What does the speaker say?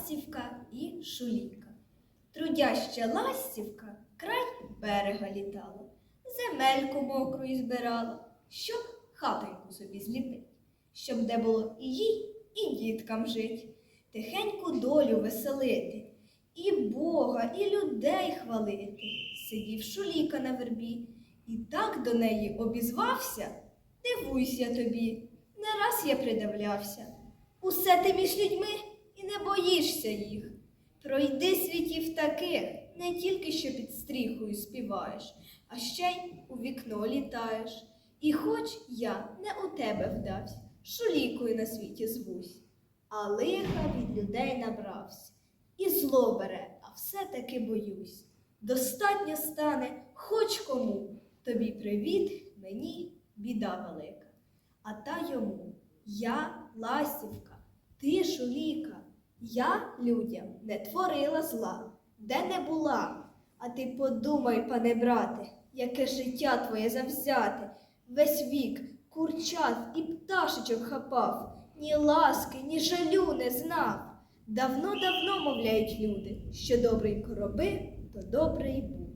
ластівка і шуліка. Трудяща ластівка край берега літала, земельку мокру і збирала, щоб хатинку собі зліпить, щоб де було і їй, і діткам жить, тихеньку долю веселити, і Бога, і людей хвалити. Сидів шуліка на вербі, і так до неї обізвався. Дивуйся тобі, не раз я придивлявся. Усе ти між людьми і не боїшся їх. Пройди світів таких, не тільки що під стріхою співаєш, а ще й у вікно літаєш. І хоч я не у тебе вдався, шулікою на світі звусь, а лиха від людей набрався, і зло бере, а все-таки боюсь. Достатньо стане хоч кому, тобі привіт, мені біда велика. А та йому я ластівка, ти шуліка. Я людям не творила зла, де не була. А ти подумай, пане брате, яке життя твоє завзяте, весь вік курчат і пташечок хапав, ні ласки, ні жалю не знав. Давно-давно мовляють люди, що добренько роби, то добре й буде.